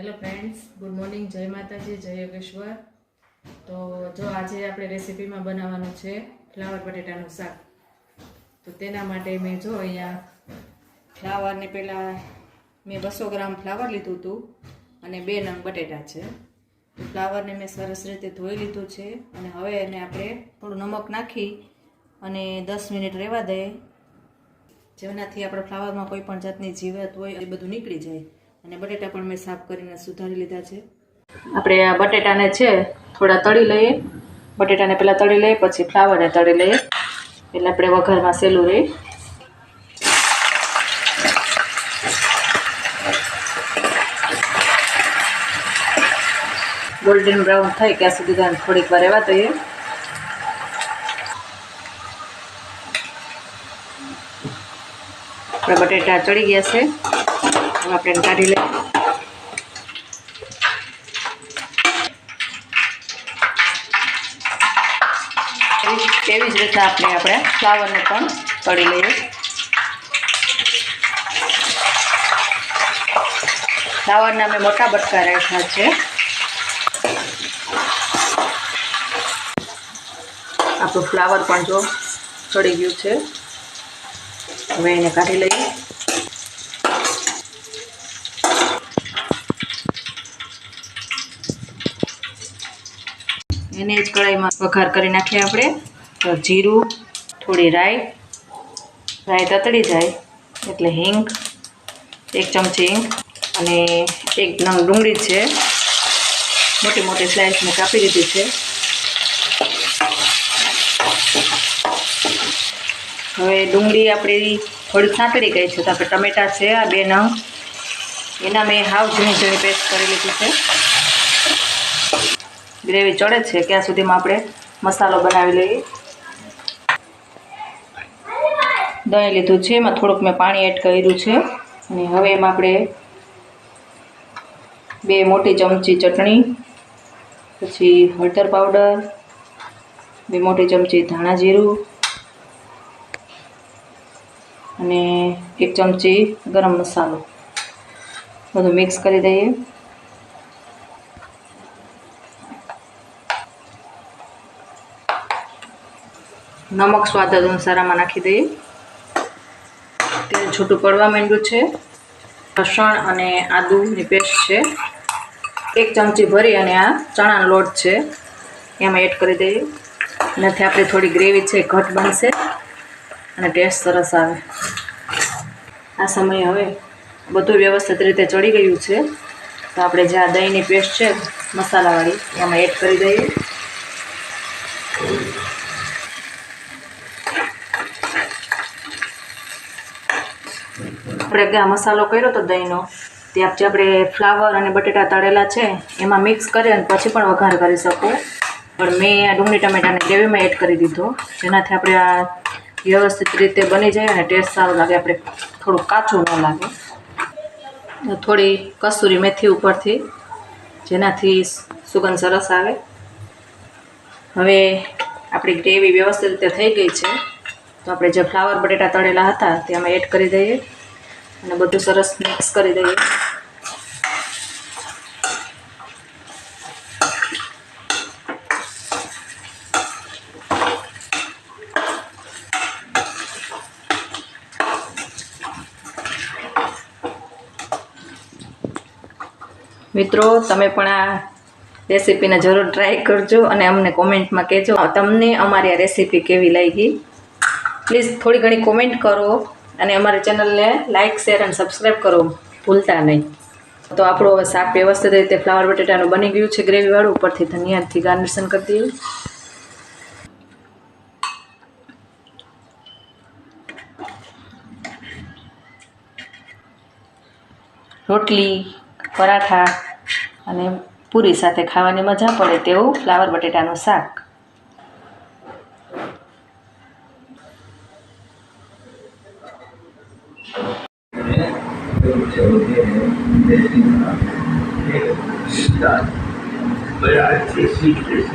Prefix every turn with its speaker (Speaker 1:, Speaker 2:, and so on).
Speaker 1: Hello friends good morning જય માતાજી, જય યોગેશ્વર. તો જો આજે આપણે રેસીપીમાં બનાવવાનું છે ફ્લાવર બટેટાનું શાક. તો તેના માટે મેં જો અહીંયા ફ્લાવરને પહેલાં મેં બસો ગ્રામ ફ્લાવર લીધું હતું અને બે નંગ બટેટા છે. તો ફ્લાવરને મેં સરસ રીતે ધોઈ લીધું છે અને હવે એને આપણે થોડું નમક નાખી અને દસ મિનિટ રહેવા દઈએ જેનાથી આપણા ફ્લાવરમાં કોઈ પણ જાતની જીવાત હોય એ બધું નીકળી જાય. અને બટેટા પણ મેં સાફ કરીને સુધારી લીધા છે. આપણે આ બટેટાને છે, થોડા તળી લઈએ. બટેટાને પહેલાં તળી લઈએ, પછી ફ્લાવરને તળી લઈએ. એટલે આપણે વઘારમાં સહેલું રહે. ગોલ્ડન બ્રાઉન થાય ત્યાં સુધી તેને થોડીક વાર રહેવા દઈએ. આપણા બટેટા ચડી ગયા છે. આપણે કાઢી લઈએ એવી જ રીતના આપણે આપણે ફ્લાવરને પણ તળી લઈએ ફ્લાવરના અમે મોટા બટકા રાખ્યા છે આપણું ફ્લાવર પણ જો ચડી ગયું છે હવે એને કાઢી લઈએ એને જ કઢાઈમાં વઘાર કરી નાખીએ આપણે. તો જીરું, થોડી રાઈ રાઈ તતડી જાય એટલે હિંગ, એક ચમચી હિંગ અને એક નંગ ડુંગળી છે. મોટી મોટી સ્લાઇસ મેં કાપી દીધી છે. હવે ડુંગળી આપણી થોડી સાંકળી ગઈ છે તો આપણે ટમેટા છે, આ બે નંગ. એના મેં હાવ ઝીણી ઝીણી પેસ્ટ કરી લીધી છે. ગ્રેવી ચડે છે ત્યાં સુધીમાં આપણે મસાલો બનાવી લઈએ. દહીં લીધું છે, એમાં થોડુંક મેં પાણી એડ કર્યું છે. અને હવે એમાં આપણે બે મોટી ચમચી ચટણી, પછી હળદર પાવડર, બે મોટી ચમચી ધાણા જીરું, અને એક ચમચી ગરમ મસાલો. બધું મિક્સ કરી દઈએ. નમક સ્વાદ અનુસાર આમાં નાખી દઈએ. તેલ છૂટું પડવા માંડ્યું છે. લસણ અને આદુની પેસ્ટ છે. એક ચમચી ભરી અને આ ચણાનો લોટ છે. એમાં એડ કરી દઈએ. એનાથી આપણે થોડી ગ્રેવી છે ઘટ બનશે અને ટેસ્ટ સરસ આવે. આ સમયે હવે બધું વ્યવસ્થિત રીતે ચડી ગયું છે. તો આપણે જે આ દહીંની પેસ્ટ છે, મસાલાવાળી, એમાં એડ કરી દઈએ. આપણે આ મસાલો કર્યો તો દહીંનો. ત્યાં જે આપણે ફ્લાવર અને બટેટા તળેલા છે, એમાં મિક્સ કરી અને પછી પણ વઘાર કરી શકું. પણ મેં આ ડુંગળી ટમેટાને ગ્રેવીમાં એડ કરી દીધો, જેનાથી આપણે આ વ્યવસ્થિત રીતે બની જાય અને ટેસ્ટ સારો લાગે. આપણે થોડું કાચું ન લાગે. થોડી કસૂરી મેથી ઉપરથી, જેનાથી સુગંધ સરસ આવે. હવે આપણી ગ્રેવી વ્યવસ્થિત રીતે થઈ ગઈ છે. તો આપણે જે ફ્લાવર બટેટા તળેલા હતા, તે અમે એડ કરી દઈએ. અને બધું સરસ મિક્સ કરી દઈએ. મિત્રો, તમે પણ આ રેસીપીને જરૂર ટ્રાય કરજો અને અમને કોમેન્ટમાં કહેજો. તમને અમારી આ રેસીપી કેવી લાગી? પ્લીઝ થોડી ઘણી કોમેન્ટ કરો. અને અમારી ચેનલને લાઇક શેર અને સબસ્ક્રાઈબ કરો. ભૂલતા નહીં. તો આપણું હવે શાક વ્યવસ્થિત રીતે ફ્લાવર બટેટાનું બની ગયું છે ગ્રેવીવાળું ઉપરથી ધનિયાથી ગાર્નિશન કરી દઈએ. રોટલી, પરાઠા અને પૂરી સાથે ખાવાની મજા પડે તેવું ફ્લાવર બટેટાનું શાક.
Speaker 2: But I see, see,